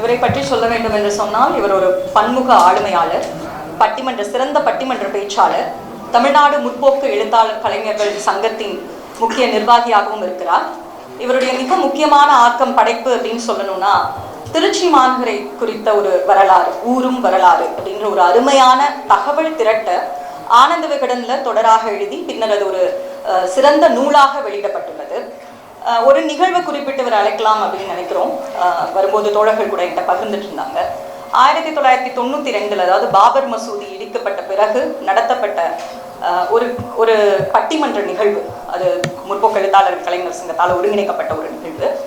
இவரை பற்றி சொல்ல வேண்டும் என்று சொன்னால் இவர் ஒரு பன்முக ஆளுமையாளர் பட்டிமன்ற சிறந்த பட்டிமன்ற பேச்சாளர் தமிழ்நாடு முற்போக்கு எழுத்தாளர் கலைஞர்கள் சங்கத்தின் முக்கிய நிர்வாகியாகவும் இருக்கிறார். இவருடைய மிக முக்கியமான ஆக்கம் படைப்பு அப்படின்னு சொல்லணும்னா திருச்சி மாநகரை குறித்த ஒரு வரலாறு ஊரும் வரலாறு அப்படின்ற ஒரு அருமையான தகவல் திரட்ட ஆனந்த விகடன்ல தொடராக எழுதி பின்னர் அது ஒரு சிறந்த நூலாக வெளியிடப்பட்டுள்ளது. ஒரு நிகழ்வை குறிப்பிட்டு இவர் அழைக்கலாம் அப்படின்னு நினைக்கிறோம். வரும்போது தோழர்கள் கூட என்கிட்ட பகிர்ந்துட்டு இருந்தாங்க. ஆயிரத்தி தொள்ளாயிரத்தி தொண்ணூத்தி ரெண்டுல அதாவது பாபர் மசூதி இடிக்கப்பட்ட பிறகு நடத்தப்பட்ட ஒரு ஒரு பட்டிமன்ற நிகழ்வு. அது முற்போக்கு எழுத்தாளர் கலைஞர் சங்கத்தால் ஒருங்கிணைக்கப்பட்ட ஒரு நிகழ்வு.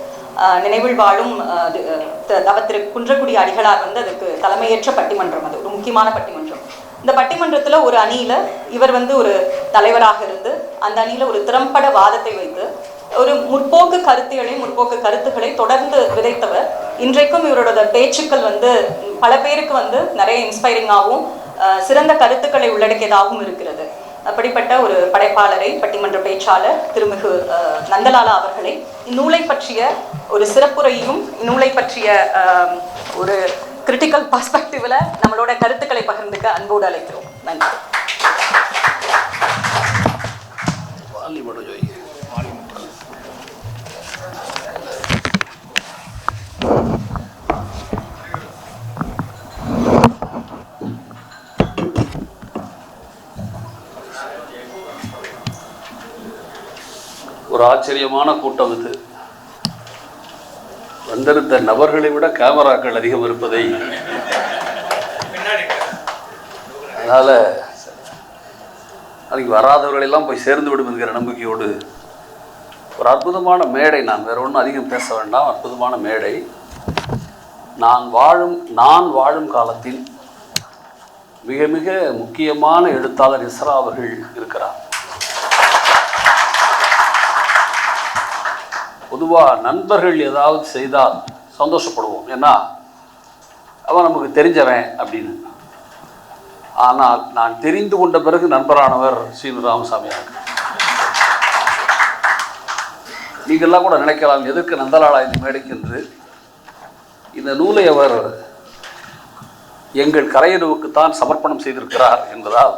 நினைவில் வாழும் அது, த- தவ திரு குன்றக்குடி அடிகளார் வந்து அதுக்கு தலைமையேற்ற பட்டிமன்றம் அது ஒரு முக்கியமான பட்டிமன்றம். இந்த பட்டிமன்றத்தில் ஒரு அணியில் இவர் வந்து ஒரு தலைவராக இருந்து அந்த அணியில் ஒரு திறம்பட வாதத்தை வைத்து ஒரு முற்போக்கு கருத்துகளை முற்போக்கு கருத்துக்களை தொடர்ந்து விதைத்தவர். இன்றைக்கும் இவரோட பேச்சுக்கள் வந்து பல பேருக்கு வந்து நிறைய இன்ஸ்பைரிங்காகவும் சிறந்த கருத்துக்களை உள்ளடக்கியதாகவும் இருக்கிறது. அப்படிப்பட்ட ஒரு படைப்பாளரை பட்டிமன்ற பேச்சாளர் திருமிகு நந்தலாலா அவர்களை இந்நூலை பற்றிய ஒரு சிறப்புரையும் இந்நூலை பற்றிய ஒரு கிரிட்டிக்கல் பர்ஸ்பெக்டிவ்ல நம்மளோட கருத்துக்களை பகிர்ந்துக்க அன்போடு அழைக்கிறோம். நன்றி. ஒரு ஆச்சரியமான கூட்டம் இது. வந்திருந்த நபர்களை விட கேமராக்கள் அதிகம் இருப்பதை அதனால் நாளைக்கு வராதவர்களெல்லாம் போய் சேர்ந்து விடும் என்கிற நம்பிக்கையோடு ஒரு அற்புதமான மேடை நான் வேற ஒன்றும் அதிகம் பேச வேண்டாம் அற்புதமான மேடை. நான் வாழும் நான் வாழும் காலத்தில் மிக மிக முக்கியமான எழுத்தாளர் இஸ்ரா அவர்கள் இருக்கிறார். பொதுவாக நண்பர்கள் ஏதாவது செய்தால் சந்தோஷப்படுவோம். ஏன்னா அவன் நமக்கு தெரிஞ்சவன் அப்படின்னு. ஆனால் நான் தெரிந்து கொண்ட பிறகு நண்பரானவர் ஸ்ரீ ராமசாமி அவர்கள் நீங்கள்லாம் கூட நினைக்கலாம் எதற்கு நந்தலாளா இந்த மேடைக்கு என்று. இந்த நூலை அவர் எங்கள் கலையனுவுக்குத்தான் சமர்ப்பணம் செய்திருக்கிறார் என்பதால்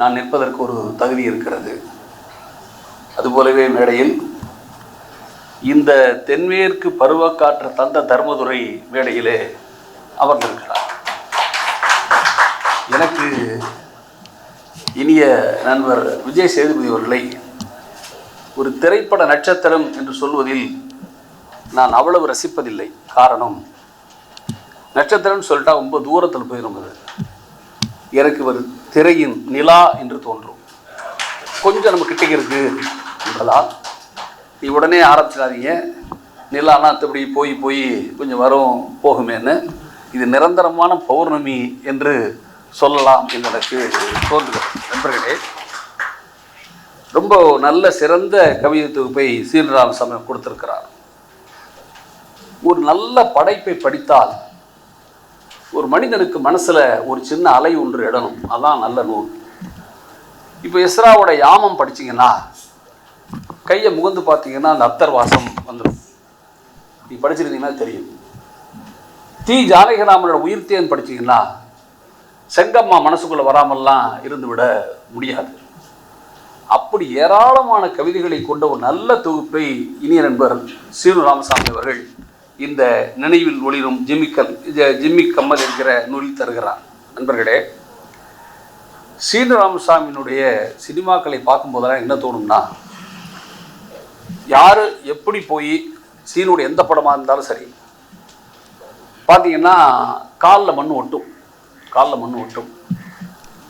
நான் நிற்பதற்கு ஒரு தகுதி இருக்கிறது. அதுபோலவே மேடையில் இந்த தென்மேற்கு பருவக்காற்று தந்த தர்மதுரை மேடையிலே அமர்ந்திருக்கிறார். எனக்கு இனிய நண்பர் விஜய் சேதுபதி அவர்களை ஒரு திரைப்பட நட்சத்திரம் என்று சொல்வதில் நான் அவ்வளவு ரசிப்பதில்லை. காரணம் நட்சத்திரம்னு சொல்லிட்டா ரொம்ப தூரத்தில் போயிடும் அது எனக்கு ஒரு திரையின் நிலா என்று தோன்றும். கொஞ்சம் நம்ம கிட்டே இருக்கு என்பதால் நீ உடனே ஆரம்பிச்சிடாதீங்க. நிலானா இப்படி போய் போய் கொஞ்சம் வரும் போகுமேன்னு. இது நிரந்தரமான பௌர்ணமி என்று சொல்லலாம் என்று எனக்கு தோன்றுகிறது. நண்பர்களே ரொம்ப நல்ல சிறந்த கவிதை தொகுப்பை சமயம் கொடுத்திருக்கிறார். ஒரு நல்ல படைப்பை படித்தால் ஒரு மனிதனுக்கு மனசில் ஒரு சின்ன அலை ஒன்று இடணும் அதான் நல்ல நூல். இப்போ இஸ்ராவோட யாமம் படிச்சீங்கன்னா கையை முகந்து பார்த்தீங்கன்னா அந்த அத்தர் வாசம் வந்துடும். நீ படிச்சிருந்தீங்கன்னா தெரியும். தி ஜானகிராமனோட உயிர்த்தேன் படிச்சீங்கன்னா செங்கம்மா மனசுக்குள்ளே வராமல்லாம் இருந்து விட முடியாது. அப்படி ஏராளமான கவிதைகளை கொண்ட ஒரு நல்ல தொகுப்பை இனிய நண்பர் சீனு ராமசாமி அவர்கள் இந்த நினைவில் ஒளிரும் ஜிம்மிக்கல் ஜிம்மி கம்மல் என்கிற நூலில் தருகிறார். நண்பர்களே சீனு ராமசாமியினுடைய சினிமாக்களை பார்க்கும்போதெல்லாம் என்ன தோணும்னா யார் எப்படி போய் சீனுடைய எந்த படமாக இருந்தாலும் சரி பார்த்தீங்கன்னா காலில் மண் ஒட்டும். காலில் மண் ஒட்டும்.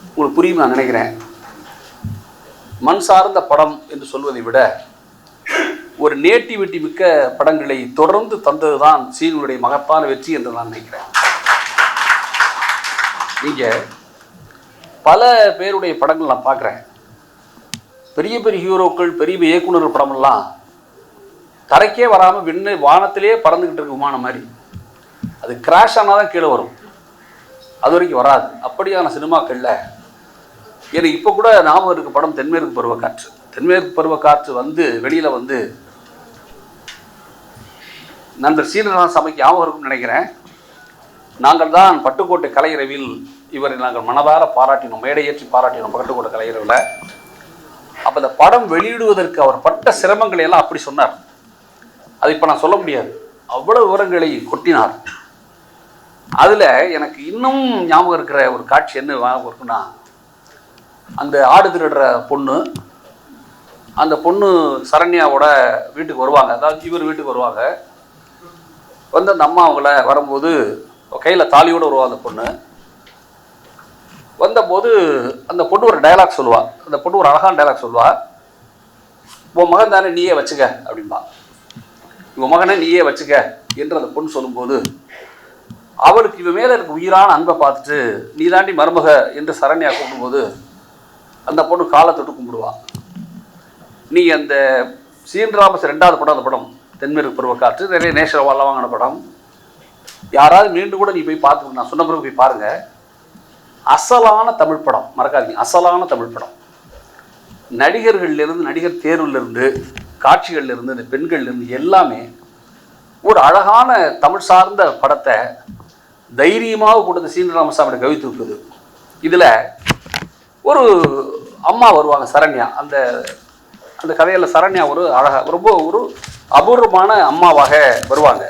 உங்களுக்கு புரியும் நான் நினைக்கிறேன். மண் சார்ந்த படம் என்று சொல்வதை விட ஒரு நேட்டிவிட்டி மிக்க படங்களை தொடர்ந்து தந்தது தான் சீனுடைய மகத்தான வெற்றி என்று நான் நினைக்கிறேன். நீங்கள் பல பேருடைய படங்கள் நான் பார்க்குறேன். பெரிய பெரிய ஹீரோக்கள் பெரிய இயக்குனர் படமெல்லாம் தரைக்கே வராமல் விண்ண வானத்திலேயே பறந்துக்கிட்டு இருக்க விமானம் மாதிரி. அது கிராஷ் ஆனால் தான் கீழே வரும். அது வரைக்கும் வராது. அப்படியான சினிமாக்களில் எனக்கு இப்போ கூட ஞாபகம் இருக்க படம் தென்மேற்கு பருவக்காற்று. தென்மேற்கு பருவக்காற்று வந்து வெளியில் வந்து நண்பர் சீனராஜன் சபைக்கு ஞாபகம் இருக்கும்னு நினைக்கிறேன். நாங்கள் தான் பட்டுக்கோட்டை கலையரவில் இவரை நாங்கள் மனதார பாராட்டினோம் மேடையேற்றி பாராட்டினோம் பட்டுக்கோட்டை கலையரவில் அப்போ இந்த படம் வெளியிடுவதற்கு அவர் பட்ட சிரமங்களை எல்லாம் அப்படி சொன்னார். அது இப்போ நான் சொல்ல முடியாது. அவ்வளோ விவரங்களை கொட்டினார். அதில் எனக்கு இன்னும் ஞாபகம் இருக்கிற ஒரு காட்சி என்ன ஞாபகம் இருக்குன்னா அந்த ஆடு திருடுற பொண்ணு அந்த பொண்ணு சரண்யாவோட வீட்டுக்கு வருவாங்க. அதாவது இவர் வீட்டுக்கு வருவாங்க. வந்து அந்த அம்மா அவங்கள வரும்போது கையில் தாலியோடு வருவா அந்த பொண்ணு. வந்தபோது அந்த பொண்ணு ஒரு டயலாக் சொல்லுவாள் அந்த பொண்ணு ஒரு அழகான டயலாக் சொல்லுவா. உன் மகன் தானே நீயே வச்சுக்க அப்படின்பா உன் மகனை நீயே வச்சுக்க என்று அந்த பொண்ணு சொல்லும்போது அவளுக்கு இவன் மேலே இருக்க உயிரான அன்பை பார்த்துட்டு நீ தாண்டி மருமக என்று சரண்யா கூப்பிடும்போது அந்த பொண்ணு காலை தொட்டு கும்பிடுவா. நீ அந்த சீன்ராமஸ் ரெண்டாவது படம் அந்த படம் தென்மேற்கு பருவக்காற்று நிறைய நேஷரவாலாம் வாங்கின படம். யாராவது மீண்டும் கூட நீ போய் பார்த்து நான் சொன்ன பிறகு போய் பாருங்க. அசலான தமிழ் படம் மறக்காதீங்க. அசலான தமிழ் படம். நடிகர்கள்லேருந்து நடிகர் தேர்வுலேருந்து காட்சிகள்லேருந்து இந்த பெண்கள்லேருந்து எல்லாமே ஒரு அழகான தமிழ் சார்ந்த படத்தை தைரியமாக கொடுத்த சீனராமசாமியோட கவித்து இருக்குது இதில் ஒரு அம்மா வருவாங்க சரண்யா. அந்த அந்த கதையில் சரண்யா ஒரு அழகாக ரொம்ப ஒரு அபூர்வமான அம்மாவாக வருவாங்க.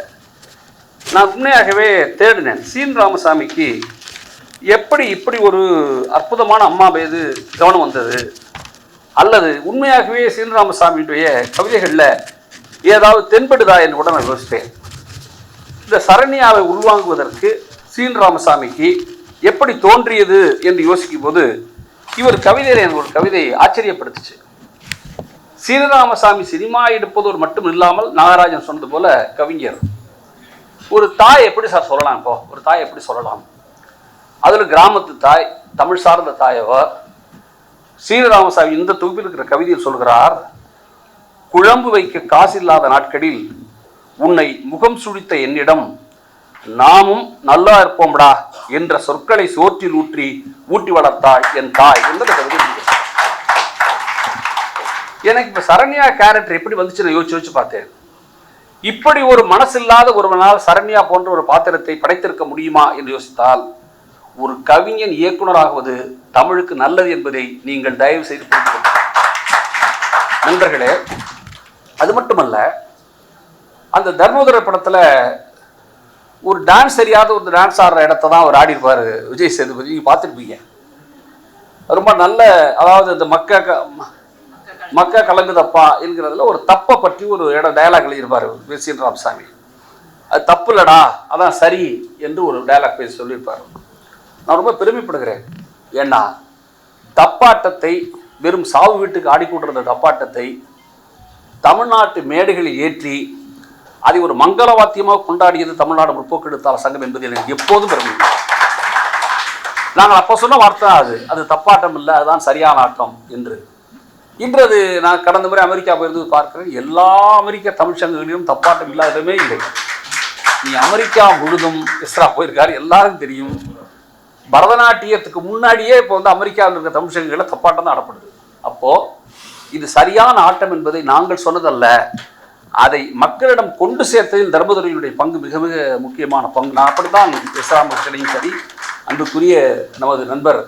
நான் உண்மையாகவே தேடினேன். சீன் ராமசாமிக்கு எப்படி இப்படி ஒரு அற்புதமான அம்மா மீது கவனம் வந்தது? அல்லது உண்மையாகவே சீன் ராமசாமியுடைய கவிதைகளில் ஏதாவது தென்படுதா என்று கூட நான் யோசித்தேன். இந்த சரண்யாவை உள்வாங்குவதற்கு சீன் ராமசாமிக்கு எப்படி தோன்றியது என்று யோசிக்கும் போது இவர் கவிதையில் எனக்கு ஒரு கவிதை ஆச்சரியப்படுத்துச்சு. சீரராமசாமி சினிமா எடுப்பதோடு மட்டும் இல்லாமல் நாகராஜன் சொன்னது போல கவிஞர். ஒரு தாய் எப்படி சார் சொல்லலாம் இப்போ? ஒரு தாய் எப்படி சொல்லலாம்? அதில் கிராமத்து தாய் தமிழ் சார்ந்த தாயவர் சீனராமசாமி இந்த தொகுப்பில் இருக்கிற கவிதையில் சொல்கிறார் குழம்பு வைக்க காசில்லாத நாட்களில் உன்னை முகம் சுழித்த என்னிடம் நாமும் நல்லா இருப்போம்டா. என்ற சொற்களை சோற்றில் ஊற்றி ஊட்டி வளர்த்தாள் என் தாய் என்பதை கவிதை எனக்கு இப்போ சரண்யா கேரக்டர் எப்படி வந்துச்சு நான் யோசிச்சு யோசிச்சு பார்த்தேன் இப்படி ஒரு மனசில்லாத ஒருவனால் சரண்யா போன்ற ஒரு பாத்திரத்தை படைத்திருக்க முடியுமா என்று யோசித்தால் ஒரு கவிஞன் இயக்குனராகுவது தமிழுக்கு நல்லது என்பதை நீங்கள் தயவு செய்து புரிந்து கொள்ளுங்கள். நண்பர்களே அது மட்டுமல்ல அந்த தர்மோதர படத்துல ஒரு டான்ஸ் தெரியாத ஒரு டான்ஸ் ஆடுற இடத்த தான் அவர் ஆடிருப்பாரு விஜய் சேதுபதி. நீங்கள் பார்த்துருப்பீங்க. ரொம்ப நல்ல அதாவது இந்த மக்க க- கலங்குதப்பா என்கிறதுல ஒரு தப்பை பற்றி ஒரு இடம் டயலாக் எழுதியிருப்பார் விசின் ராமசாமி. அது தப்பு இல்லடா அதான் சரி என்று ஒரு டயலாக் பேசி சொல்லியிருப்பார். நான் ரொம்ப பெருமைப்படுகிறேன். ஏன்னா தப்பாட்டத்தை வெறும் சாவு வீட்டுக்கு ஆடிக்கொண்டிருந்த தப்பாட்டத்தை தமிழ்நாட்டு மேடைகளில் ஏற்றி அதை ஒரு மங்கள வாத்தியமாக கொண்டாடியது தமிழ்நாடு முற்போக்கு எழுத்தாளர் சங்கம் என்பதில் எனக்கு எப்போதும் பெருமை. நாங்கள் அப்போ சொன்ன வார்த்தை அது. அது தப்பாட்டம் இல்லை அதுதான் சரியான ஆட்டம் என்று. இன்று அது நான் கடந்த முறை அமெரிக்கா போயிருந்து பார்க்கிறேன். எல்லா அமெரிக்க தமிழ் சங்கங்களிலும் தப்பாட்டம் இல்லாததுமே இல்லை. நீ அமெரிக்கா முழுதும் இஸ்ரா போயிருக்காரு எல்லாருக்கும் தெரியும். பரதநாட்டியத்துக்கு முன்னாடியே இப்போ வந்து அமெரிக்காவில் இருக்கிற தமிழ் சங்கங்களில் தப்பாட்டம் தான் ஆடப்படுது. அப்போ இது சரியான ஆட்டம் என்பதை நாங்கள் சொன்னதல்ல. அதை மக்களிடம் கொண்டு சேர்த்ததில் தர்மதுரையினுடைய பங்கு மிக மிக முக்கியமான பங்கு. நான் அப்படித்தான் இஸ்லாம் மக்களையும் சரி அன்புக்குரிய நமது நண்பர்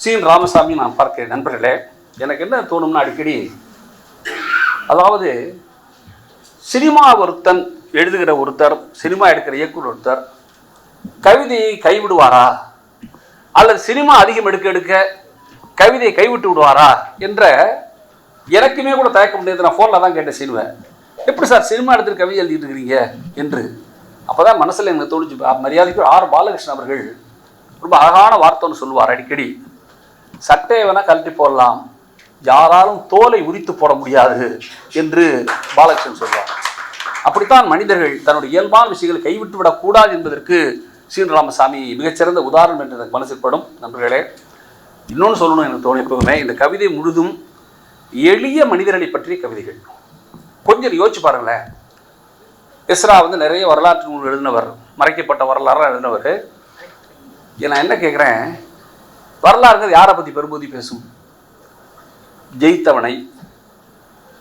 சீன் ராமசாமி நான் பார்க்கிறேன். நண்பர்களே எனக்கு என்ன தோணும்னா அடிக்கடி அதாவது சினிமா ஒருத்தன் எழுதுகிற ஒருத்தர் சினிமா எடுக்கிற இயக்குனர் ஒருத்தர் கவிதையை கைவிடுவாரா? அல்லது சினிமா அதிகம் எடுக்க எடுக்க கவிதையை கைவிட்டு விடுவாரா? என்ற எனக்குமே கூட தயக்க முடியாது நான் ஃபோனில் தான் கேட்டேன் சினிமை எப்படி சார் சினிமா எடுத்துட்டு கவிதை எழுதிட்டு இருக்கிறீங்க என்று? அப்போதான் மனசில் எனக்கு தோணுச்சு. மரியாதைக்கு ஆர் பாலகிருஷ்ணன் அவர்கள் ரொம்ப அழகான வார்த்தை ஒன்று சொல்லுவார் அடிக்கடி. சட்டையை வேணால் கழட்டி போடலாம். யாராலும் தோலை உரித்து போட முடியாது என்று பாலகிருஷ்ணன் சொல்வார். அப்படித்தான் மனிதர்கள் தன்னுடைய இயல்பான விஷயங்களை கைவிட்டு விடக்கூடாது என்பதற்கு ஸ்ரீராமசாமி மிகச்சிறந்த உதாரணம் என்று எனக்கு மனசில் படும். நண்பர்களே இன்னொன்று சொல்லணும் எனக்கு தோணும் எப்பவுமே இந்த கவிதை முழுதும் எளிய மனிதர்களை பற்றிய கவிதைகள். கொஞ்சம் யோசிச்சு பாருங்களேன். எஸ்ரா வந்து நிறைய வரலாற்று நூல் எழுதினவர் மறைக்கப்பட்ட வரலாறு எழுதினவர். நான் என்ன கேட்குறேன் வரலாறுங்கிறது யாரை பற்றி பெரும்பகுதி பேசும்? ஜெயித்தவனை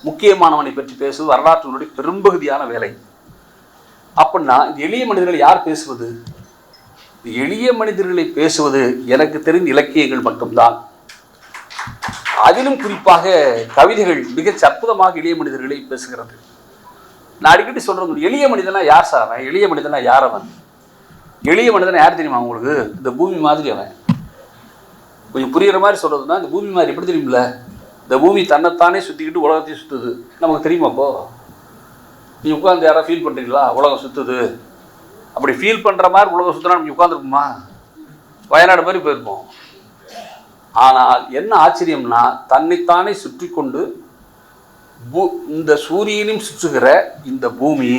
முக்கியமானவனை பற்றி பேசுவது வரலாற்றினுடைய பெரும்பகுதியான வேலை. அப்படின்னா எளிய மனிதர்களை யார் பேசுவது? எளிய மனிதர்களை பேசுவது எனக்கு தெரிந்த இலக்கியங்கள் மட்டும்தான். அதிலும் குறிப்பாக கவிதைகள் மிகச் அற்புதமாக எளிய மனிதர்களை பேசுகிறது. நான் அடிக்கடி சொல்கிறேன் எளிய மனிதனா யார் சார் அவன் எளிய மனிதனா யார் அவன்? எளிய மனிதனா யார் தெரியுமா உங்களுக்கு? இந்த பூமி மாதிரி அவன். கொஞ்சம் புரிகிற மாதிரி சொல்கிறதுனா இந்த பூமி மாதிரி எப்படி தெரியுமில்ல? இந்த பூமி தன்னைத்தானே சுற்றிக்கிட்டு உலகத்தையும் சுற்றுது நமக்கு தெரியுமா அப்போ? நீ உட்காந்து யாராவது ஃபீல் பண்ணுறீங்களா உலகம் சுற்றுது அப்படி ஃபீல் பண்ணுற மாதிரி உலகம் சுற்றினா நம்ம உட்காந்துருப்போமா வயநாடு மாதிரி போயிருப்போம். ஆனால் என்ன ஆச்சரியம்னா தன்னைத்தானே சுற்றி கொண்டு பூ இந்த சூரியனையும் சுற்றுகிற இந்த பூமி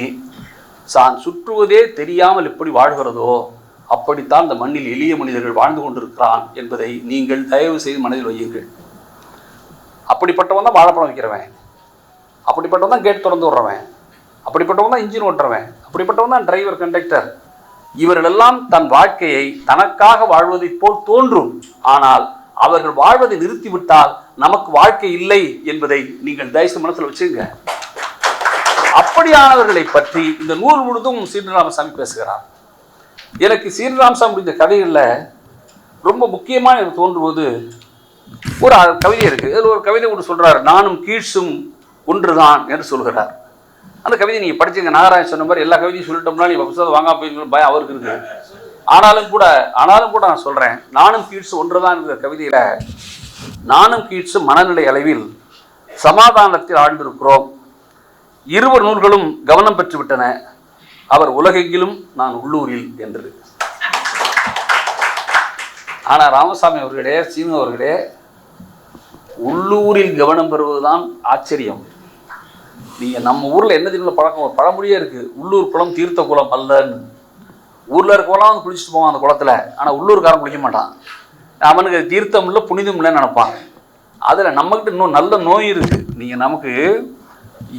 தான் சுற்றுவதே தெரியாமல் எப்படி வாழ்கிறதோ அப்படித்தான் இந்த மண்ணில் எளிய மனிதர்கள் வாழ்ந்து கொண்டிருக்கிறான் என்பதை நீங்கள் தயவு செய்து மனதில் வையுங்கள். அப்படிப்பட்டவன் தான் வாழைப்பழம் வைக்கிறவன் அப்படிப்பட்டவன் தான் கேட் திறந்து விடுறவன். அப்படிப்பட்டவன் தான் இன்ஜின் ஓட்டுறவன். அப்படிப்பட்டவன் தான் டிரைவர் கண்டக்டர். இவர்களெல்லாம் தன் வாழ்க்கையை தனக்காக வாழ்வதைப் போல் தோன்றும். ஆனால் அவர்கள் வாழ்வதை நிறுத்திவிட்டால் நமக்கு வாழ்க்கை இல்லை என்பதை நீங்கள் தயசு மனசில் வச்சுங்க அப்படியானவர்களை பற்றி இந்த நூல் முழுதும் சீனராமசாமி பேசுகிறார். எனக்கு சீனராமசாமி இந்த கதைகளில் ரொம்ப முக்கியமாக எனக்கு தோன்றுவது ஒரு கவிதை இருக்குது அதில் ஒரு கவிதை ஒன்று சொல்கிறார் நானும் கீழ்ஸும் ஒன்றுதான் என்று சொல்கிறார். அந்த கவிதை நீங்கள் படிச்சீங்க நாகராஜன் சொன்ன மாதிரி எல்லா கவிதையும் சொல்லிட்டோம்னா நீ புத்தகம் வாங்க போய் பயம் அவருக்கு இருக்குது ஆனாலும் கூட ஆனாலும் கூட நான் சொல்கிறேன் நானும் கீழ்ஸ் ஒன்றுதான் என்கிற கவிதையில் நானும் கீட்ஸு மனநிலை அளவில் சமாதானத்தில் ஆழ்ந்திருக்கிறோம். இருவர் நூல்களும் கவனம் பெற்றுவிட்டன. அவர் உலகெங்கிலும் நான் உள்ளூரில் என்று ஆனால் ராமசாமி அவர்களே சீனு அவர்களே உள்ளூரில் கவனம் பெறுவதுதான் ஆச்சரியம். நீங்கள் நம்ம ஊரில் என்ன தெரியுமா பழக்கம்? பழமொழியே இருக்கு. உள்ளூர் குளம் தீர்த்த குளம் அல்லன்னு. ஊரில் இருக்கவங்களாம் வந்து குளிச்சுட்டு போவான் அந்த குளத்துல. ஆனால் உள்ளூர்காரன் குளிக்க மாட்டான். அவனுக்கு தீர்த்தம் இல்லை புனிதம் இல்லைன்னு நினப்பான். அதில் நம்மக்கிட்ட இன்னும் நல்ல நோய் இருக்குது நீங்கள் நமக்கு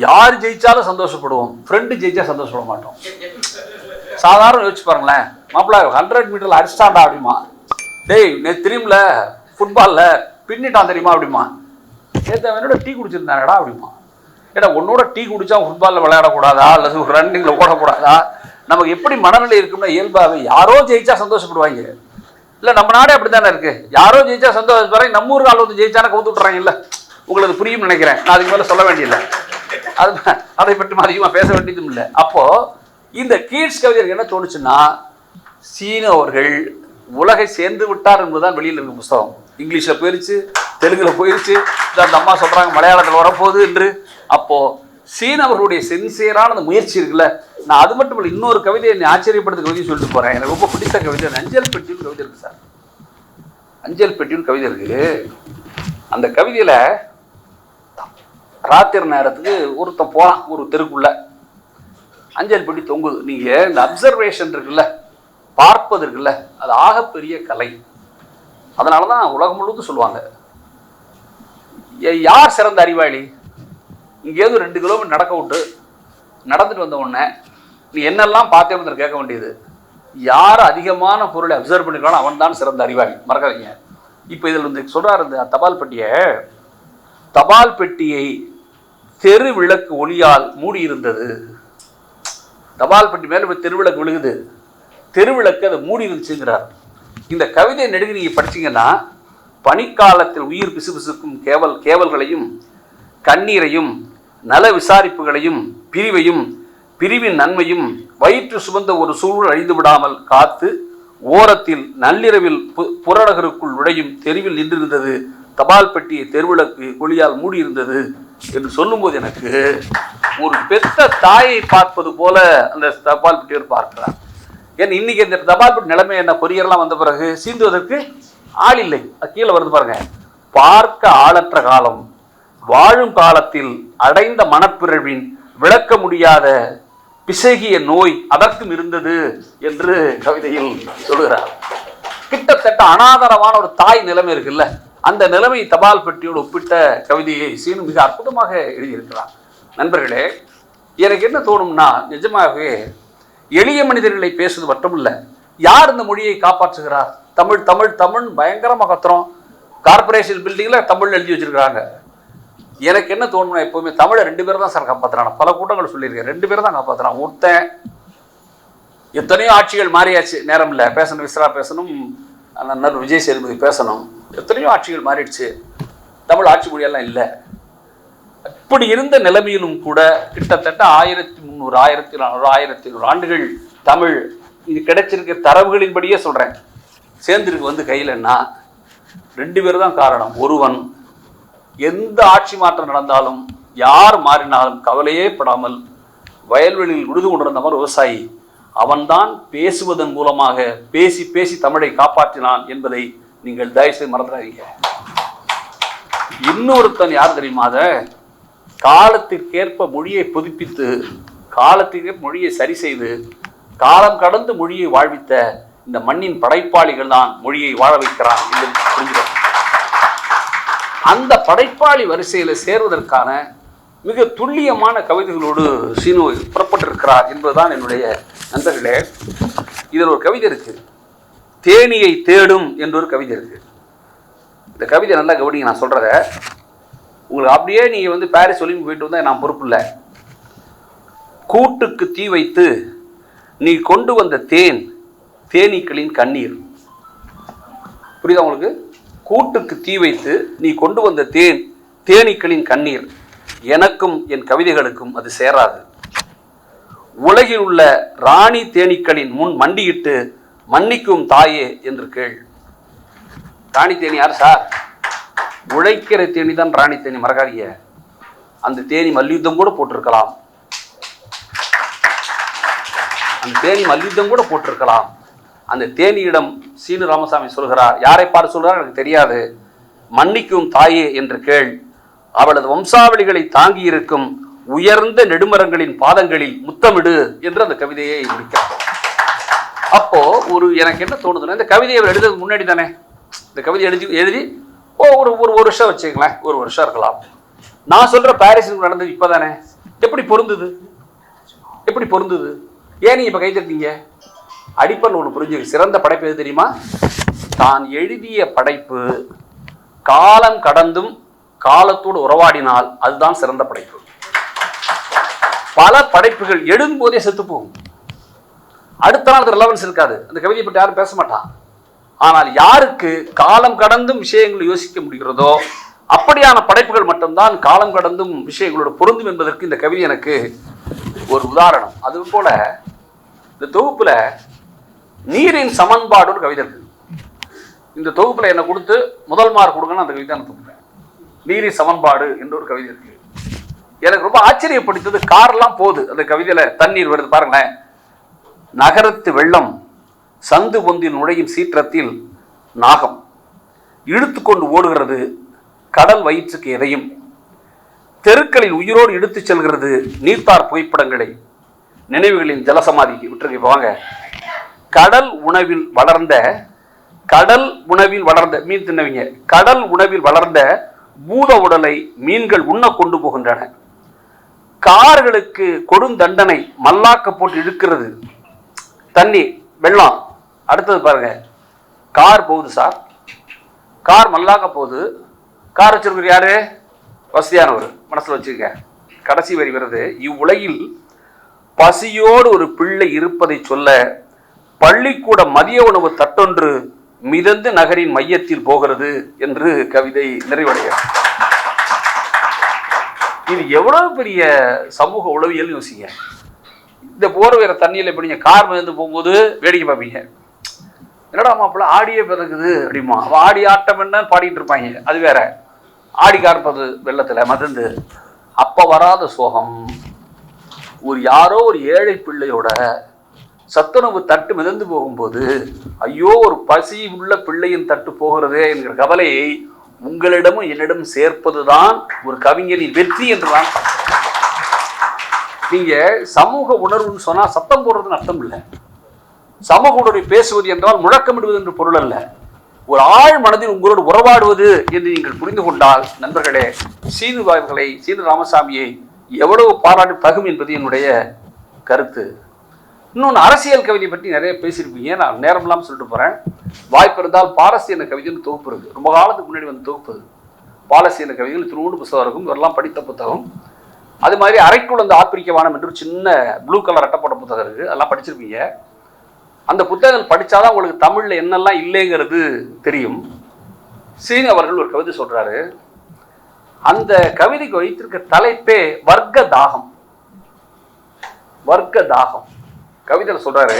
யார் ஜெயித்தாலும் சந்தோஷப்படுவோம். ஃப்ரெண்டு ஜெயிச்சா சந்தோஷப்பட மாட்டோம். சாதாரண யோசிச்சு பாருங்களேன். மாப்பிள்ள ஹண்ட்ரட் மீட்டரில் அடிச்சாண்டா அப்படிமா. டேய் நேற்று திரும்பல ஃபுட்பாலில் பின்னிட்டான் தெரியுமா அப்படிமா. நேற்று அவனோட டீ குடிச்சிருந்தானடா அப்படிமா. ஏடா உன்னோட டீ குடித்தா ஃபுட்பாலில் விளையாடக்கூடாதா? அல்லது ரன்னிங்கில் ஓடக்கூடாதா? நமக்கு எப்படி மனநிலை இருக்கும்னா இயல்பாகவே யாரோ ஜெயிச்சா சந்தோஷப்படுவாங்க. இல்லை நம்ம நாடே அப்படி தானே இருக்குது யாரோ ஜெயிச்சா சந்தோஷப்படுறாங்க நம்ம ஊர் ஆள் வந்து ஜெயிச்சானே கவுத்து விட்றாங்கல்ல உங்களுக்கு புரியும் நினைக்கிறேன். நான் அதுக்கு மேலே சொல்ல வேண்டியதில்லை. அது அதை பற்றி அதிகமாக பேச வேண்டியதும் இல்லை. அப்போது இந்த கீழ்ஸ் கவிஞருக்கு என்ன தோணுச்சுன்னா சீன அவர்கள் உலகை சேர்ந்து விட்டார் என்பதுதான் வெளியில் இருக்க புஸ்தகம். இங்கிலீஷில் போயிருச்சு தெலுங்கில் போயிருச்சு. இந்த அந்த அம்மா சொல்கிறாங்க மலையாளத்தில் வரப்போகுது என்று. அப்போது சீன் அவர்களுடைய சின்சியரான அந்த முயற்சி இருக்குல்ல நான் அது மட்டும் இல்லை இன்னொரு கவிதை என்னை ஆச்சரியப்படுத்த கவிதை சொல்லிட்டு போகிறேன் எனக்கு ரொம்ப பிடித்த கவிதை அஞ்சல் பெட்டின்னு கவிதை இருக்கு சார். அஞ்சல் பெட்டின்னு கவிதை இருக்கு. அந்த கவிதையில் ராத்திரி நேரத்துக்கு ஒருத்தன் போகலாம் ஒரு தெருக்குள்ள. அஞ்சல் பெட்டி தொங்குது. நீங்கள் இந்த அப்சர்வேஷன் இருக்குல்ல பார்ப்பது இருக்குல்ல அது ஆகப்பெரிய கலை. அதனால தான் உலகம் முழுக்க சொல்லுவாங்க. ஏ- யார் சிறந்த அறிவாளி? இங்கேயாவது ரெண்டு கிலோமீட்டர் நடக்க விட்டு நடந்துட்டு வந்த உடனே நீ என்னெல்லாம் பார்த்தே வந்து கேட்க வேண்டியது. யார் அதிகமான பொருளை அப்சர்வ் பண்ணிருக்கானோ அவன் தான் சிறந்த அறிவாளி. மறக்காதீங்க இப்போ இதில் வந்து சொல்கிறார் இந்த தபால் பெட்டியை. தபால் பெட்டியை தெரு விளக்கு ஒளியால் மூடி இருந்தது தபால் பெட்டி மேலே இப்ப தெருவிளக்கு விழுகுது. தெருவிளக்கு அதை மூடி இருந்துச்சுங்கிறார் இந்த கவிதை நெடுகு நீங்கள் படிச்சீங்கன்னா பனிக்காலத்தில் உயிர் பிசுபிசுக்கும் கேவல் கேவல்களையும் கண்ணீரையும் நல விசாரிப்புகளையும் பிரிவையும் பிரிவின் நன்மையும் வயிற்று சுமந்த ஒரு சூழல் அழிந்து விடாமல் காத்து ஓரத்தில் நள்ளிரவில் பு- புறநகருக்குள் நுழையும் தெருவில் நின்றிருந்தது. தபால் பெட்டியை தெருவிளக்கு ஒளியால் மூடியிருந்தது என்று சொல்லும்போது எனக்கு ஒரு பெத்த தாயை பார்ப்பது போல அந்த தபால் பெட்டியர் பார்க்கிறார். ஏன் இன்னைக்கு இந்த தபால் பெட்டி நிலைமை என்ன? கொரியர்லாம் வந்த பிறகு சீந்துவதற்கு ஆள் இல்லை. கீழே வருது பாருங்க. பார்க்க ஆளற்ற காலம். வாழும் காலத்தில் அடைந்த மனப்பிறழ்வின் விளக்க முடியாத பிசகிய நோய் அதற்கும் இருந்தது என்று கவிதையில் சொல்லுகிறார் கிட்டத்தட்ட அனாதரமான ஒரு தாய் நிலைமை இருக்குல்ல அந்த நிலைமை தபால் பெட்டியோடு ஒப்பிட்ட கவிதையை சீனு மிக அற்புதமாக எழுதியிருக்கிறார். நண்பர்களே எனக்கு என்ன தோணும்னா நிஜமாகவே எளிய மனிதர்களை பேசுவது மட்டுமல்ல யார் இந்த மொழியை காப்பாற்றுகிறார்? தமிழ் தமிழ் தமிழ் பயங்கரமாக கத்துறோம். கார்பரேஷன் பில்டிங்கில் தமிழ் எழுதி வச்சிருக்கிறாங்க. எனக்கு என்ன தோணும்னா எப்போவுமே தமிழை ரெண்டு பேரும் தான் சார் காப்பாற்றுறான் பல கூட்டங்கள் சொல்லியிருக்கேன். ரெண்டு பேரும் தான் காப்பாற்றுறான் ஒருத்தன் எத்தனையோ ஆட்சிகள் மாறியாச்சு. நேரம் இல்லை. பேசணும் விஸ்ரா பேசணும். அண்ணன் விஜய் சேதுபதி பேசணும். எத்தனையோ ஆட்சிகள் மாறிடுச்சு. தமிழ் ஆட்சி மொழியெல்லாம் இல்லை. இப்படி இருந்த நிலைமையிலும் கூட கிட்டத்தட்ட ஆயிரத்தி முந்நூறு ஆயிரத்தி நானூறு ஆயிரத்தி நூறு ஆண்டுகள் தமிழ் இது கிடைச்சிருக்க தரவுகளின்படியே சொல்கிறேன் சேர்ந்திருக்கு வந்து கையிலன்னா ரெண்டு பேர் தான் காரணம். ஒருவன் எந்த ஆட்சி மாற்றம் நடந்தாலும் யார் மாறினாலும் கவலையே படாமல் வயல்வெளியில் உழுது கொண்டிருந்தவர் விவசாயி அவன்தான் பேசுவதன் மூலமாக பேசி பேசி தமிழை காப்பாற்றினான் என்பதை நீங்கள் தயவுசெய்து மறந்துடாதீங்க. இன்னொருத்தன் யார் தெரியுமா அத? காலத்திற்கேற்ப மொழியை புதுப்பித்து காலத்திற்கேற்ப மொழியை சரி செய்து காலம் கடந்து மொழியை வாழ்வித்த இந்த மண்ணின் படைப்பாளிகள் தான் மொழியை வாழ வைக்கிறான் என்று புரிஞ்சுக்கிறோம் அந்த படைப்பாளி வரிசையில் சேர்வதற்கான மிக துல்லியமான கவிதைகளோடு சீனு புறப்பட்டிருக்கிறார் என்பதுதான் என்னுடைய நண்பர்களே. இதில் ஒரு கவிதை இருக்கு. தேனியை தேடும் என்றொரு ஒரு கவிதை இருக்கு. இந்த கவிதை நல்லா கவனிங்க நான் சொல்கிறத உங்களுக்கு அப்படியே நீங்கள் வந்து பாரிஸ் ஒலிம்பி போயிட்டு வந்தால் நான் பொறுப்பு இல்லை. கூட்டுக்கு தீ வைத்து நீ கொண்டு வந்த தேன் தேனீக்களின் கண்ணீர். புரியுதா உங்களுக்கு? கூட்டுக்கு தீ வைத்து நீ கொண்டு வந்த தேன் தேனீக்களின் கண்ணீர். எனக்கும் என் கவிதைகளுக்கும் அது சேராது. உலகில் உள்ள ராணி தேனீக்களின் முன் மண்டியிட்டு மன்னிக்கும் தாயே என்று கேள். ராணி தேனி யார் சார்? உழைக்கிற தேனி தான் ராணி தேனி மறக்காதீங்க. அந்த தேனி மல்யுத்தம் கூட போட்டிருக்கலாம். அந்த தேனி மல்யுத்தம் கூட போட்டிருக்கலாம். அந்த தேனியிடம் சீனு ராமசாமி சொல்கிறார் யாரை பார்த்து சொல்கிறார்? எனக்கு தெரியாது. மன்னிக்கும் தாயே என்று கேள். அவளது வம்சாவளிகளை தாங்கி இருக்கும் உயர்ந்த நெடுமரங்களின் பாதங்களில் முத்தமிடு என்று அந்த கவிதையை முடிக்கிறார். அப்போ ஒரு எனக்கு என்ன தோணுதுன்னா இந்த கவிதையை அவர் எழுதுறதுக்கு முன்னாடி தானே. இந்த கவிதை எழுதி எழுதி ஓ ஒரு ஒரு ஒரு வருஷம் வச்சுங்களேன் ஒரு வருஷம் இருக்கலாம். நான் சொல்கிற பாரிஸுக்கு நடந்தது இப்போதானே. எப்படி பொருந்துது? எப்படி பொருந்துது? ஏன் நீங்கள் இப்போ கை அடிப்பன் ஒன்று புரிஞ்சுக்க சிறந்த படைப்பு எது தெரியுமா? தான் எழுதிய படைப்பு காலம் கடந்தும் காலத்தோடு உறவாடினால் அதுதான் சிறந்த படைப்பு. பல படைப்புகள் எழுதும் போதே செத்து போகும். அடுத்த நாள் ரிலவன்ஸ் இருக்காது. அந்த கவிதையை பற்றி யாரும் பேச மாட்டான் ஆனால் யாருக்கு காலம் கடந்தும் விஷயங்களை யோசிக்க முடிகிறதோ அப்படியான படைப்புகள் மட்டும்தான் காலம் கடந்தும் விஷயங்களோட பொருந்தும் என்பதற்கு இந்த கவிதை எனக்கு ஒரு உதாரணம். அது போல இந்த தொகுப்பில் நீரின் சமன்பாடு ஒரு கவிதை இருக்குது இந்த தொகுப்பில் என்ன கொடுத்து முதல் மார்க் கொடுங்கன்னு அந்த கவிதை நான் தூக்குறேன் நீரின் சமன்பாடு என்ற ஒரு கவிதை இருக்கு. எனக்கு ரொம்ப ஆச்சரியப்படுத்தது கார்லாம் போகுது. அந்த கவிதையில் தண்ணீர் வருது பாருங்களேன். நகரத்து வெள்ளம் சந்து பொந்தில் நுழையும் சீற்றத்தில் நாகம். இழுத்துக்கொண்டு ஓடுகிறது கடல் வயிற்றுக்கு எதையும் தெருக்களில் உயிரோடு இழுத்துச் செல்கிறது நீர்த்தார் புகைப்படங்களை. நினைவுகளின் ஜலசமாதிக்கு விட்டுருக்கு இப்போ வாங்க. கடல் உணவில் வளர்ந்த கடல் உணவில் வளர்ந்த மீன் தின்னவங்க. கடல் உணவில் வளர்ந்த பூத உடலை மீன்கள் உண்ண கொண்டு போகின்றன. கார்களுக்கு கொடுந்தண்டனை மல்லாக்க போட்டு இழுக்கிறது. தண்ணி வெள்ளம். அடுத்தது பாருங்க. கார் போகுது சார். கார் மல்லாக்க போகுது. கார் வச்சிருக்கிற யாரு? வசதியானவர். மனசில் வச்சுக்க கடைசி வரி வருது. இவ்வுலகில் பசியோடு ஒரு பிள்ளை இருப்பதை சொல்ல பள்ளிக்கூட மதிய உணவு தட்டொன்று மிதந்து நகரின் மையத்தில் போகிறது என்று கவிதை நிறைவடைகிறது. இது எவ்வளவு பெரிய சமூக உளவியல் யோசிங்க. இந்த போர் வேற தண்ணியில் இப்போ நீங்கள் கார் மிதந்து போகும்போது வேடிக்கை பார்ப்பீங்க. என்னடா மாப்பிள்ள ஆடியே பிறகுது அப்படிமா. அவன் ஆடி ஆட்டம் என்ன பாடிட்டு இருப்பாங்க. அது வேற. ஆடி கார்ப்பது வெள்ளத்தில் மதந்து அப்போ வராத சோகம். ஒரு யாரோ ஒரு ஏழை பிள்ளையோட சத்துணவு தட்டு மிதந்து போகும்போது ஐயோ ஒரு பசி உள்ள பிள்ளையின் தட்டு போகிறதே என்கிற கவலையை உங்களிடமும் என்னிடம் சேர்ப்பதுதான் ஒரு கவிஞனின் வெற்றி என்றுதான். நீங்க சமூக உணர்வுன்னு சொன்னா சத்தம் போடுறதுன்னு அர்த்தம் இல்லை. சமூக உணர்வை பேசுவது என்றால் முழக்கமிடுவது என்று பொருள் அல்ல. ஒரு ஆழ் மனதில் உங்களோடு உறவாடுவது என்று நீங்கள் புரிந்து கொண்டால் நண்பர்களே சீது அவர்களை சீது ராமசாமியை எவ்வளவு பாராட்டு தகும் என்பது என்னுடைய கருத்து. இன்னொன்று அரசியல் கவிதை பற்றி நிறைய பேசியிருப்பீங்க. நான் நேரம் இல்லாமல் சொல்லிட்டு போகிறேன் வாய்ப்பு இருந்தால் பாரசீன கவிதைன்னு தொகுப்பு இருக்குது ரொம்ப காலத்துக்கு முன்னாடி வந்து தொகுப்பு அது. பாலஸ்தீன கவிதைகள் திருநூறு புத்தகம் இருக்கும். இவரெல்லாம் படித்த புத்தகம். அது மாதிரி அரைக்குழந்த ஆப்பிரிக்க வானம் என்று சின்ன ப்ளூ கலர் அட்டைப்பட்ட புத்தகம் இருக்குது அதெல்லாம் படிச்சிருப்பீங்க. அந்த புத்தகங்கள் படித்தாதான் உங்களுக்கு தமிழில் என்னெல்லாம் இல்லைங்கிறது தெரியும். சீனி அவர்கள் ஒரு கவிதை சொல்கிறாரு அந்த கவிதைக்கு வைத்திருக்க தலைப்பே வர்க்க தாகம் வர்க்க தாகம் கவிதையில் சொல்கிறாரு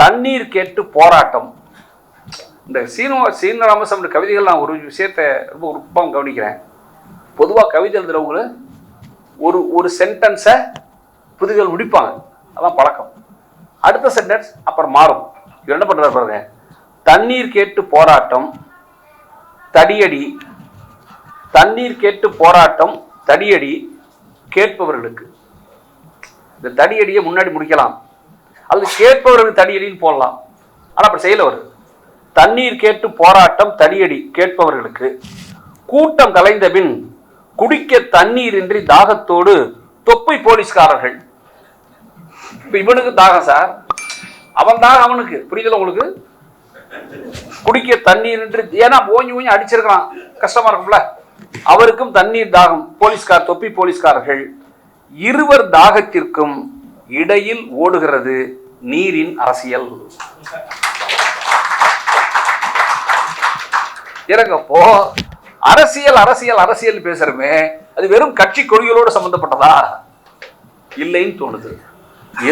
தண்ணீர் கேட்டு போராட்டம். இந்த சீனோ சீன ராமசாமி கவிதைகள் நான் ஒரு விஷயத்தை ரொம்ப உறுப்பாக கவனிக்கிறேன். பொதுவாக கவிதை எழுதுறவங்க ஒரு ஒரு சென்டென்ஸை புதுகள் முடிப்பாங்க. அதான் பழக்கம். அடுத்த சென்டென்ஸ் அப்புறம் மாறும். இவர் என்ன பண்ணுறாரு பாருங்க. தண்ணீர் கேட்டு போராட்டம் தடியடி. தண்ணீர் கேட்டு போராட்டம் தடியடி கேட்பவர்களுக்கு. இந்த தடியடியை முன்னாடி முடிக்கலாம். அல்லது கேட்பவர்களுக்கு தடியடின்னு போடலாம். ஆனால் அப்படி செய்யல அவர். தண்ணீர் கேட்டு போராட்டம் தடியடி கேட்பவர்களுக்கு. கூட்டம் கலைந்த பின் குடிக்க தண்ணீரின்றி தாகத்தோடு தொப்பை போலீஸ்காரர்கள். இப்ப இவனுக்கு தாகம் சார். அவன் தாகம் அவனுக்கு. புரியுதல உங்களுக்கு? குடிக்க தண்ணீர் என்று ஏன்னா ஓஞ்சி ஓஞ்சி அடிச்சிருக்கான் கஷ்டமா இருக்கும்ல. அவருக்கும் தண்ணீர் தாகம். போலீஸ்கார் தொப்பி போலீஸ்காரர்கள். இருவர் தாகத்திற்கும் இடையில் ஓடுகிறது. நீரின் அரசியல். இறங்கப்போ அரசியல் அரசியல் அரசியல் பேசுறமே. அது வெறும் கட்சி கொடிகளோடு சம்பந்தப்பட்டதா? இல்லைன்னு தோணுது.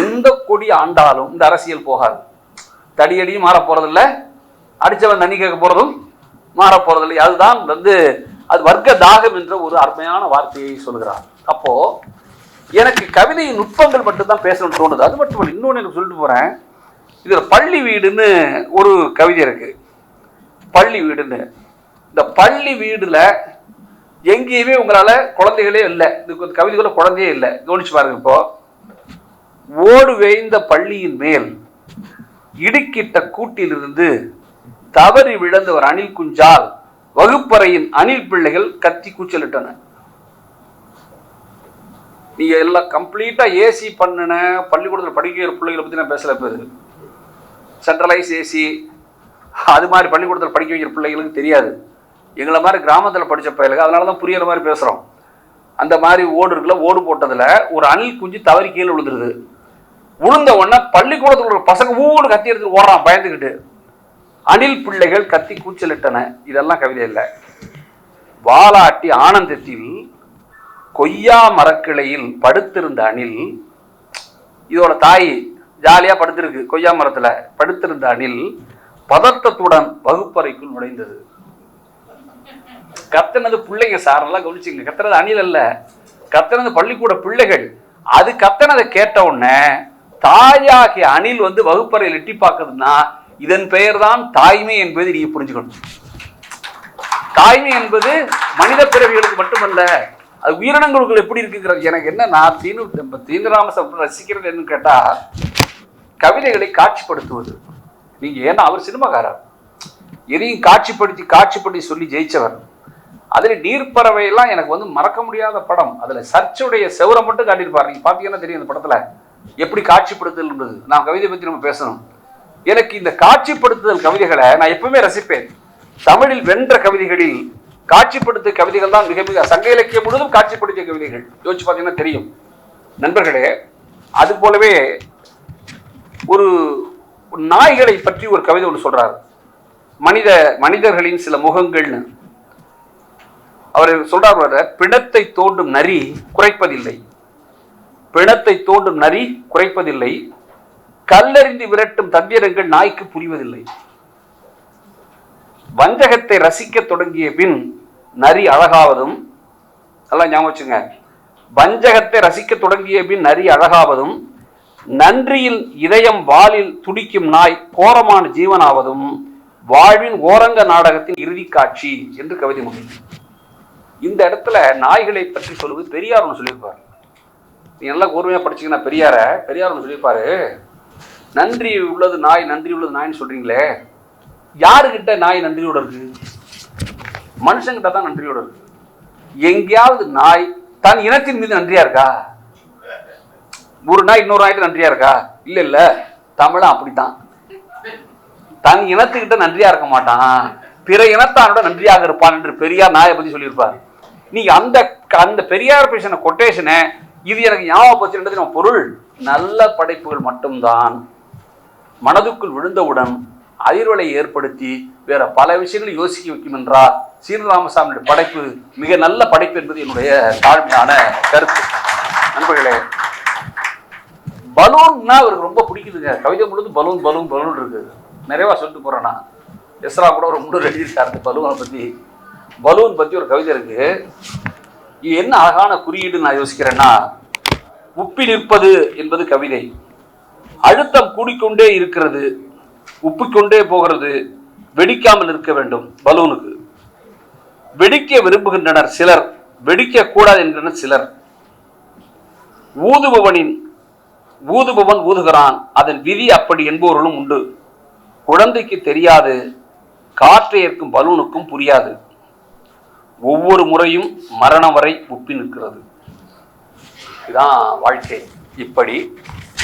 எந்த கொடி ஆண்டாலும் இந்த அரசியல் போகாது. தடியடியும் மாற போறதில்ல. அடிச்சவன் தண்ணி கேட்க போறதும் மாற போறதில்லை. அதுதான் வந்து அது வர்க்க தாகம் என்ற ஒரு அருமையான வார்த்தையை சொல்கிறார் அப்போ எனக்கு கவிதையின் நுட்பங்கள் மட்டும்தான் பேசணும்னு தோணுது. அது மட்டும் இல்லை இன்னொன்று எனக்கு சொல்லிட்டு போகிறேன் இதில் பள்ளி வீடுன்னு ஒரு கவிதை இருக்குது பள்ளி வீடுன்னு. இந்த பள்ளி வீடில் எங்கேயுமே உங்களால் குழந்தைகளே இல்லை. இந்த கவிதைக்குள்ள குழந்தையே இல்லை. கவனிச்சு பாருங்க இப்போ. ஓடு வேய்ந்த பள்ளியின் மேல் இடுக்கிட்ட கூட்டிலிருந்து தவறி விழுந்த ஒரு அணில் குஞ்சால் வகுப்பறையின் அணில் பிள்ளைகள் கத்தி கூச்சலிட்டன நீங்கள் எல்லாம் கம்ப்ளீட்டாக ஏசி பண்ணின பள்ளிக்கூடத்தில் படிக்கிற பிள்ளைகளை பற்றி நான் பேசல பேர் சென்ட்ரலைஸ் ஏசி அது மாதிரி பள்ளிக்கூடத்தில் படிக்க வைக்கிற பிள்ளைகளுக்கு தெரியாது. எங்களை மாதிரி கிராமத்தில் படித்த பயிலுக்கு அதனால தான் புரியுற மாதிரி பேசுகிறோம் அந்த மாதிரி ஓடு இருக்குல்ல ஓடு போட்டதில் ஒரு அணில் குஞ்சு தவறி கீழே விழுந்துருது. விழுந்த உடனே பள்ளிக்கூடத்தில் ஒரு பசங்க ஊடு கத்தி எடுத்து ஓடுறான் பயந்துக்கிட்டு அணில் பிள்ளைகள் கத்தி கூச்சலிட்டன. இதெல்லாம் கவிதை இல்லை. வாலாட்டி ஆனந்தத்தில் கொய்யா மரக்கிளையில் படுத்திருந்த அணில் இதோட தாய் ஜாலியா படுத்திருக்கு கொய்யா மரத்தில் படுத்திருந்த அணில் பதட்டத்துடன் வகுப்பறைக்குள் நுழைந்தது. கத்தனது பிள்ளைங்க சார் நல்லா கவனிச்சுங்க கத்துனது அணில் அல்ல கத்தனது பள்ளிக்கூட பிள்ளைகள். அது கத்தனதை கேட்ட உடனே தாயாகிய அணில் வந்து வகுப்பறையில் எட்டி பார்க்குதுன்னா இதன் பெயர் தான் தாய்மை என்பதை நீங்க புரிஞ்சுக்கணும். தாய்மை என்பது மனித பிறவிகளுக்கு மட்டுமல்ல அது உயிரினங்களுக்குள்ள எப்படி இருக்குங்கிறது. எனக்கு என்ன நான் தீனு தீனுராம ரசிக்கிறது என்னன்னு கேட்டா கவிதைகளை காட்சிப்படுத்துவது. நீங்க ஏன்னா அவர் சினிமாக்காரர். எதையும் காட்சிப்படுத்தி காட்சிப்படுத்தி சொல்லி ஜெயிச்சவர். அதில் நீர்ப்பறவையெல்லாம் எனக்கு வந்து மறக்க முடியாத படம். அதில் சர்ச்சுடைய செவரை மட்டும் காட்டியிருப்பார். நீங்கள் பார்த்தீங்கன்னா தெரியும் அந்த படத்தில். எப்படி காட்சிப்படுத்துதல் நான் கவிதை பற்றி நம்ம பேசணும். எனக்கு இந்த காட்சிப்படுத்துதல் கவிதைகளை நான் எப்பவுமே ரசிப்பேன். தமிழில் வென்ற கவிதைகளில் காட்சிப்படுத்திய கவிதைகள் தான் மிக மிக சங்க இலக்கியம் முழுவதும் காட்சிப்படுத்திய கவிதைகள். யோசிச்சு பார்த்தீங்கன்னா தெரியும். நண்பர்களே அது போலவே ஒரு நாய்களை பற்றி ஒரு கவிதை ஒன்று சொல்றாரு. மனித மனிதர்களின் சில முகங்கள்னு. அவர் சொல்றார் பிணத்தை தோண்டும் நரி குறைப்பதில்லை. பிணத்தை தோண்டும் நரி குறைப்பதில்லை. கல்லறிந்து விரட்டும் தந்திரங்கள் நாய்க்கு புரிவதில்லை. வஞ்சகத்தை ரசிக்க தொடங்கிய பின் நரி அழகாவதும் எல்லாம் ஞாபகம் வச்சுங்க. வஞ்சகத்தை ரசிக்க தொடங்கிய பின் நரி அழகாவதும் நன்றியில் இதயம் வாளில் துடிக்கும் நாய் கோரமான ஜீவனாவதும் வாழ்வின் ஓரங்க நாடகத்தின் இறுதி காட்சி என்று கவிதை முடியும் இந்த இடத்துல நாய்களை பற்றி சொல்லுவது பெரியார் ஒன்று சொல்லியிருப்பார். நீ நல்லா கூர்மையாக படிச்சீங்கன்னா பெரியார பெரியார் ஒன்று சொல்லியிருப்பாரு. நன்றி உள்ளது நாய் நன்றி உள்ளது நாய்ன்னு சொல்றீங்களே. யாருக்கிட்ட நாய் நன்றியோட இருக்கு? மனுஷங்கிட்ட தான் நன்றியோட இருக்கு எங்கேயாவது நாய் தன் இனத்தின் மீது நன்றியா இருக்கா? ஒரு நாய் இன்னொரு நாய்க்கு நன்றியா இருக்கா? இல்ல இல்ல. தமிழன் அப்படித்தான். தன் இனத்துக்கிட்ட நன்றியா இருக்க மாட்டான். பிற இனத்தானோட நன்றியாக இருப்பான் என்று பெரியார் நாயை பத்தி சொல்லியிருப்பார். நீங்க அந்த அந்த பெரியார் பேசின கொட்டேஷனை இது எனக்கு ஞாபகம் வச்சுன்றது நம்ம பொருள். நல்ல படைப்புகள் மட்டும்தான். மனதுக்குள் விழுந்தவுடன் அதிர்வலை ஏற்படுத்தி வேற பல விஷயங்களை யோசிக்க வைக்கும் என்றால் சீனராமசாமியுடைய படைப்பு மிக நல்ல படைப்பு என்பது என்னுடைய தாழ்மையான கருத்து. நண்பர்களே பலூன்னா அவருக்கு ரொம்ப பிடிக்குதுங்க. கவிதை முழுதும் பலூன் பலூன் பலூன் இருக்கு. நிறைவா சொல்லிட்டு போறேன்னா எஸ்ரா கூட ஒரு முன்னூறு எழுதியிருக்காரு அந்த பலூனை பத்தி. பலூன் பத்தி ஒரு கவிதை இருக்கு. இது என்ன அழகான குறியீடு நான் யோசிக்கிறேன்னா உப்பி நிற்பது என்பது கவிதை. அழுத்தம் கூடிக்கொண்டே இருக்கிறது. உப்பிக்கொண்டே போகிறது. வெடிக்காமல் இருக்க வேண்டும் பலூனுக்கு. வெடிக்க விரும்புகின்றனர் சிலர் வெடிக்க கூடாது என்கின்றனர் சிலர். ஊதுபவனின் ஊதுபவன் ஊதுகிறான் அதன் விதி அப்படி என்பவர்களும் உண்டு. குழந்தைக்கு தெரியாது காற்றை ஏற்கும் பலூனுக்கும் புரியாது. ஒவ்வொரு முறையும் மரணம் வரை உப்பி நிற்கிறது. இதுதான் வாழ்க்கை. இப்படி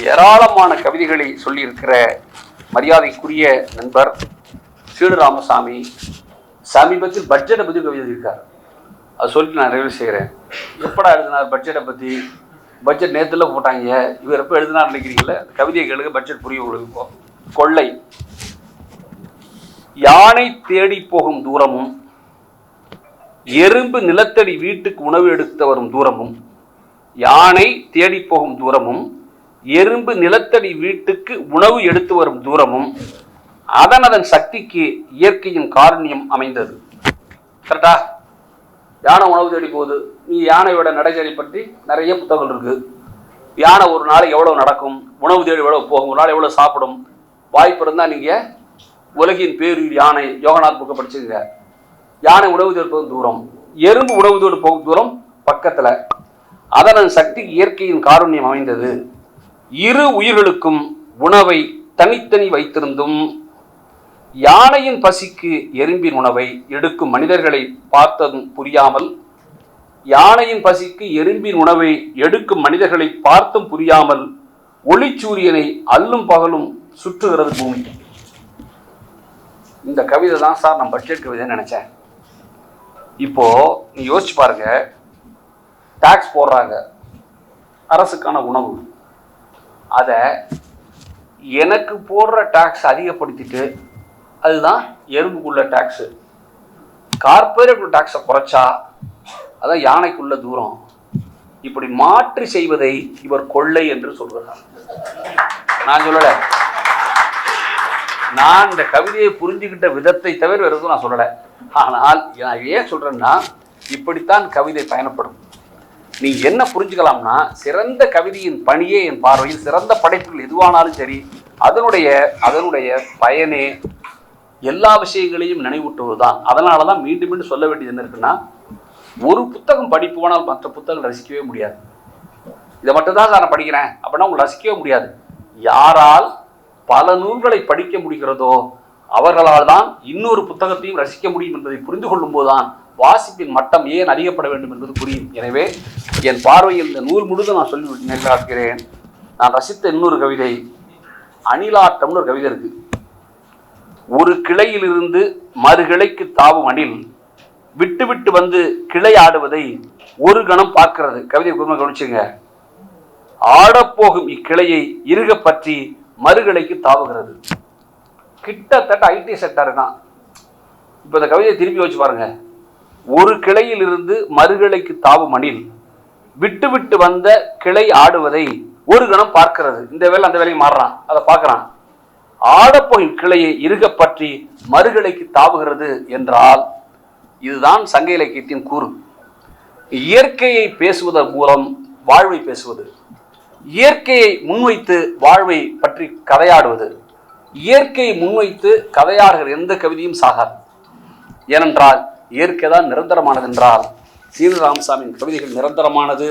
ஏராளமான கவிதைகளை சொல்லியிருக்கிற மரியாதைக்குரிய நண்பர் சீடு ராமசாமி சமீபத்தில் பட்ஜெட்டை பற்றி கவிதை எழுதியிருக்கார் அது சொல்லிட்டு நான் நிறைவு செய்கிறேன் எப்படா எழுதினார் பட்ஜெட்டை பற்றி பட்ஜெட் நேத்துல போட்டாங்க. இவர் எப்போ எழுதினார் நினைக்கிறீங்களே? கவிதையை கேளுங்க பட்ஜெட் புரிய உங்களுக்கு இப்போ கொள்ளை. யானை தேடி போகும் தூரமும் எறும்பு நிலத்தடி வீட்டுக்கு உணவு எடுத்து வரும் தூரமும் யானை தேடி போகும் தூரமும் எறும்பு நிலத்தடி வீட்டுக்கு உணவு எடுத்து வரும் தூரமும் அதன் அதன் சக்திக்கு இயற்கையின் காரணியம் அமைந்தது. கரெக்டா? யானை உணவு தேடி போகுது நீ யானையோட நடைச்சலை பற்றி நிறைய புத்தகங்கள் இருக்கு. யானை ஒரு நாளைக்கு எவ்வளோ நடக்கும்? உணவு தேடி எவ்வளோ போகும்? ஒரு நாள் எவ்வளோ சாப்பிடும்? வாய்ப்பு இருந்தால் நீங்கள் உலகின் பேரூர் யானை யோகநாத் புக்கை படிச்சுங்க யானை உணவு தேடி போகும் தூரம். எறும்பு உணவு தேடி போகும் தூரம் பக்கத்தில். அதன் சக்திக்கு இயற்கையின் காரண்யம் அமைந்தது. இரு உயிர்களுக்கும் உணவை தனித்தனி வைத்திருந்தும் யானையின் பசிக்கு எறும்பின் உணவை எடுக்கும் மனிதர்களை பார்த்ததும் புரியாமல் யானையின் பசிக்கு எறும்பின் உணவை எடுக்கும் மனிதர்களை பார்த்தும் புரியாமல் ஒளிச்சூரியனை அல்லும் பகலும் சுற்றுகிறது பூமி. இந்த கவிதை தான் சார் நான் பட்ஜெட் கவிதைன்னு நினைச்சேன். இப்போ நீ யோசிச்சு பாருங்க. டாக்ஸ் போடுறாங்க. அரசுக்கான உணவு. அதை எனக்கு போடுற டாக்ஸ் அதிகப்படுத்திட்டு அதுதான் எறும்புக்குள்ள டேக்ஸு கார்பரேட் டாக்ஸை குறைச்சா அதான் யானைக்குள்ள தூரம். இப்படி மாற்றி செய்வதை இவர் கொள்ளை என்று சொல்கிறார் நான் சொல்லல. நான் இந்த கவிதையை புரிஞ்சுக்கிட்ட விதத்தை தவிர வேறு எதுவும் நான் சொல்லலை. ஆனால் நான் ஏன் சொல்றேன்னா இப்படித்தான் கவிதை பயணப்படும். நீ என்ன புரிஞ்சுக்கலாம்னா சிறந்த கவிதையின் பணியே என் பார்வையில் சிறந்த படைப்புகள் எதுவானாலும் சரி அதனுடைய அதனுடைய பயனே எல்லா விஷயங்களையும் நினைவூட்டுவதுதான். அதனால தான் மீண்டும் மீண்டும் சொல்ல வேண்டியது என்ன இருக்குன்னா ஒரு புத்தகம் படிப்போனால் மற்ற புத்தகம் ரசிக்கவே முடியாது. இதை மட்டும்தான் நான் படிக்கிறேன். அப்படின்னா உங்களை ரசிக்கவே முடியாது. யாரால் பல நூல்களை படிக்க முடிகிறதோ அவர்களால் தான் இன்னொரு புத்தகத்தையும் ரசிக்க முடியும் என்பதை புரிந்து கொள்ளும் போதுதான் வாசிப்பின் மட்டம் ஏன் அறியப்பட வேண்டும் என்பது புரியும். எனவே என் பார்வையில் இந்த நூல் முழுதும் நான் சொல்லி நிலைநாட்டுகிறேன் நான் ரசித்த இன்னொரு கவிதை அணிலாட்டம்னு ஒரு கவிதை இருக்குது ஒரு கிளையிலிருந்து மறு கிளைக்கு தாவும் அணில் விட்டு விட்டு வந்து கிளை ஆடுவதை ஒரு கணம் பார்க்கிறது. கவிதை குடும்பம் கவனிச்சுங்க. ஆடப்போகும் இக்கிளையை இருக பற்றி மறுகிளைக்கு தாவுகிறது. கிட்டத்தட்ட ஐடி செக்டார் தான். இப்போ இந்த கவிதையை திருப்பி வச்சு பாருங்க. ஒரு கிளையிலிருந்து மறுகிளைக்கு தாவும் அணில் விட்டு விட்டு வந்த கிளை ஆடுவதை ஒரு கணம் பார்க்கிறது. இந்த வேலை அந்த வேலையை மாறுறான். அதை பார்க்குறான். ஆடப்போகும் கிளையை இறுக பற்றி மறுகிளைக்கு தாவுகிறது என்றால் இதுதான் சங்க இலக்கியத்தின் கூறு. இயற்கையை பேசுவதன் மூலம் வாழ்வை பேசுவது. இயற்கையை முன்வைத்து வாழ்வை பற்றி கதையாடுவது. இயற்கையை முன்வைத்து கதையாடுகிற எந்த கவிதையும் சாகாது. ஏனென்றால் இயற்கை தான் நிரந்தரமானது என்றால் சீன ராமசாமியின் கவிதைகள் நிரந்தரமானது.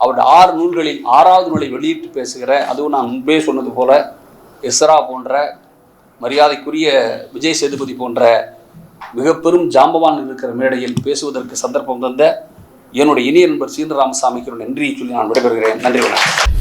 அவருடைய ஆறு நூல்களில் ஆறாவது நூலை வெளியிட்டு பேசுகிற அதுவும் நான் முன்பே சொன்னது போல எஸ்ரா போன்ற மரியாதைக்குரிய விஜய் சேதுபதி போன்ற மிக பெரும் ஜாம்பவான் இருக்கிற மேடையில் பேசுவதற்கு சந்தர்ப்பம் தந்த என்னுடைய இனிய நண்பர் சீன ராமசாமிக்கு நன்றியை சொல்லி நான் விடைபெறுகிறேன். நன்றி வணக்கம்.